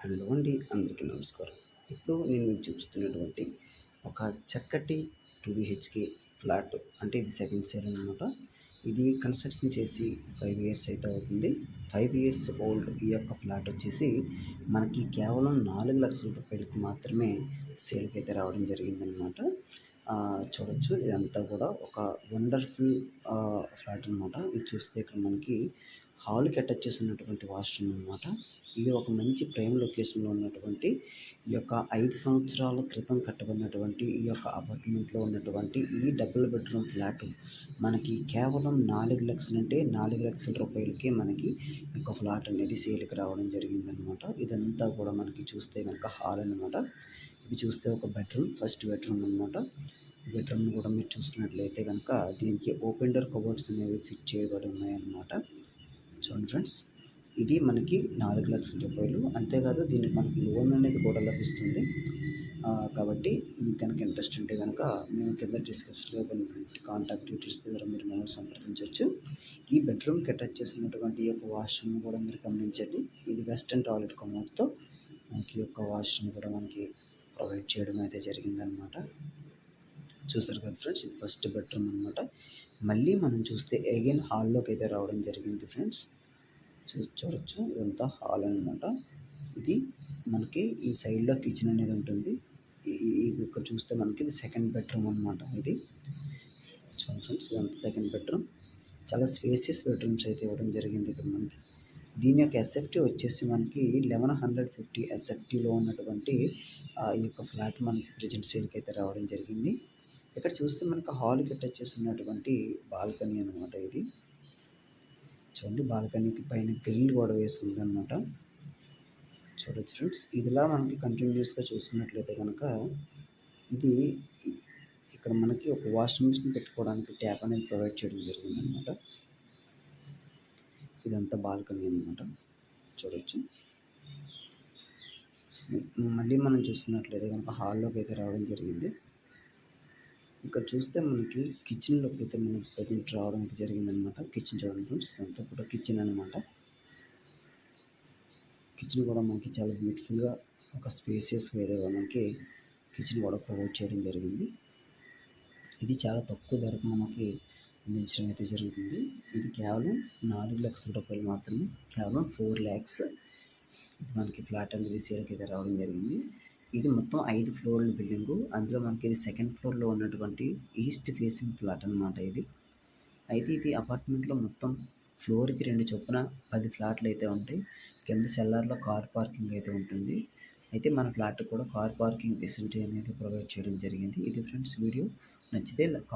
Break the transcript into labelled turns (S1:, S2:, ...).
S1: Hello అండి అందరికీ నమస్కారం. ఇప్పుడు నేను మీకు చూపిస్తున్నటువంటి ఒక చక్కటి టూ బిహెచ్కే ఫ్లాట్ అంటే ఇది సెకండ్ సేల్ అనమాట ఇది కన్స్ట్రక్షన్ చేసి ఫైవ్ ఇయర్స్ అయితే అవుతుంది. ఫైవ్ ఇయర్స్ ఓల్డ్ ఈ యొక్క ఫ్లాట్ వచ్చేసి మనకి కేవలం నాలుగు లక్షల రూపాయలకు మాత్రమే సేల్కి అయితే రావడం జరిగిందనమాట చూడొచ్చు ఇదంతా కూడా ఒక వండర్ఫుల్ ఫ్లాట్ అనమాట ఇది చూస్తే ఇక్కడ మనకి హాల్కి అటాచ్ చేసినటువంటి వాష్రూమ్ అనమాట ఇది ఒక మంచి ప్రైమ్ లొకేషన్లో ఉన్నటువంటి ఈ యొక్క ఐదు సంవత్సరాల క్రితం కట్టబడినటువంటి ఈ యొక్క అపార్ట్మెంట్లో ఉన్నటువంటి ఈ డబుల్ బెడ్రూమ్ ఫ్లాట్ మనకి కేవలం నాలుగు లక్షలు అంటే నాలుగు లక్షల రూపాయలకే మనకి ఒక ఫ్లాట్ అనేది సేల్కి రావడం జరిగిందనమాట. ఇదంతా కూడా మనకి చూస్తే కనుక హాల్ అనమాట ఇది చూస్తే ఒక బెడ్రూమ్ ఫస్ట్ బెడ్రూమ్ అనమాట బెడ్రూమ్ కూడా మీరు చూసుకున్నట్లయితే కనుక దీనికి ఓపెన్ డోర్ కబోర్డ్స్ అనేవి ఫిట్ చేయబడి ఉన్నాయన్నమాట. చూడండి ఫ్రెండ్స్. ఇది మనకి నాలుగు లక్షల రూపాయలు. అంతేకాదు దీనికి మనకి లోన్ అనేది కూడా లభిస్తుంది. కాబట్టి మీకు కనుక ఇంట్రెస్ట్ ఉంటే కనుక మేము కింద డిస్క్రిప్షన్లో కొన్ని కాంటాక్ట్ డీటెయిల్స్ ద్వారా మీరు మేము సంప్రదించవచ్చు. ఈ బెడ్రూమ్కి అటాచ్ చేసినటువంటి ఈ యొక్క వాష్రూమ్ కూడా మీరు గమనించండి. ఇది వెస్ట్రన్ టాయిలెట్ కమౌట్తో మనకి యొక్క వాష్రూమ్ కూడా మనకి ప్రొవైడ్ చేయడం అయితే జరిగిందనమాట చూసారు కదా ఫ్రెండ్స్ ఇది ఫస్ట్ బెడ్రూమ్ అనమాట మళ్ళీ మనం చూస్తే అగైన్ హాల్లోకి అయితే రావడం జరిగింది ఫ్రెండ్స్. చూసి చూడొచ్చు. ఇదంతా హాల్ అనమాట ఇది మనకి ఈ సైడ్లో కిచెన్ అనేది ఉంటుంది. ఇక్కడ చూస్తే మనకి ఇది సెకండ్ బెడ్రూమ్ అనమాట ఇది. చూడండి ఫ్రెండ్స్ ఇదంతా సెకండ్ బెడ్రూమ్. చాలా స్పేసియస్ బెడ్రూమ్స్ అయితే ఇవ్వడం జరిగింది ఇక్కడ మనకి. దీని యొక్క ఎస్ఎఫ్టీ వచ్చేసి మనకి లెవెన్ హండ్రెడ్ ఫిఫ్టీ ఎస్ఎఫ్టీలో ఉన్నటువంటి ఈ యొక్క ఫ్లాట్ మనకి ప్రజెంట్ సేల్కి అయితే రావడం జరిగింది. ఇక్కడ చూస్తే మనకి హాల్కి అటాచ్ చేసి ఉన్నటువంటి బాల్కనీ అనమాట ఇది. చూడండి బాల్కనీకి పైన గ్రిల్ కూడా వేసి ఉందన్నమాట చూడొచ్చు ఫ్రెండ్స్ ఇదిలా మనకి కంటిన్యూస్గా చూసుకున్నట్లయితే కనుక ఇది ఇక్కడ మనకి ఒక వాషింగ్ మిషన్ పెట్టుకోవడానికి ట్యాప్ అనేది ప్రొవైడ్ చేయడం జరిగిందనమాట ఇదంతా బాల్కనీ అనమాట చూడొచ్చు. మళ్ళీ మనం చూసుకున్నట్లయితే కనుక హాల్లోకి అయితే రావడం జరిగింది. ఇక్కడ చూస్తే మనకి కిచెన్లోకి అయితే మనం ప్రజెంట్ రావడం జరిగిందనమాట కిచెన్ చూడండి ఫ్రెండ్స్ అంతా కూడా కిచెన్ అనమాట కిచెన్ కూడా మనకి చాలా బ్యూటిఫుల్గా ఒక స్పేసియస్గా అయితే మనకి కిచెన్ కూడా ప్రొవైడ్ చేయడం జరిగింది. ఇది చాలా తక్కువ ధరకు మనకి అందించడం అయితే జరుగుతుంది. ఇది కేవలం నాలుగు లక్షల రూపాయలు మాత్రమే కేవలం ఫోర్ ల్యాక్స్ మనకి ఫ్లాట్ అనేది సేల్కి అయితే రావడం జరిగింది. ఇది మొత్తం ఐదు ఫ్లోర్ల బిల్డింగు. అందులో మనకి ఇది సెకండ్ ఫ్లోర్లో ఉన్నటువంటి ఈస్ట్ ఫేసింగ్ ఫ్లాట్ అనమాట ఇది. అయితే ఇది అపార్ట్మెంట్లో మొత్తం ఫ్లోర్కి రెండు చొప్పున పది ఫ్లాట్లు అయితే ఉంటాయి. కింద సెల్లార్లో కార్ పార్కింగ్ అయితే ఉంటుంది. అయితే మన ఫ్లాట్ కూడా కార్ పార్కింగ్ ఫెసిలిటీ అనేది ప్రొవైడ్ చేయడం జరిగింది. ఇది ఫ్రెండ్స్ వీడియో. నచ్చితే కార్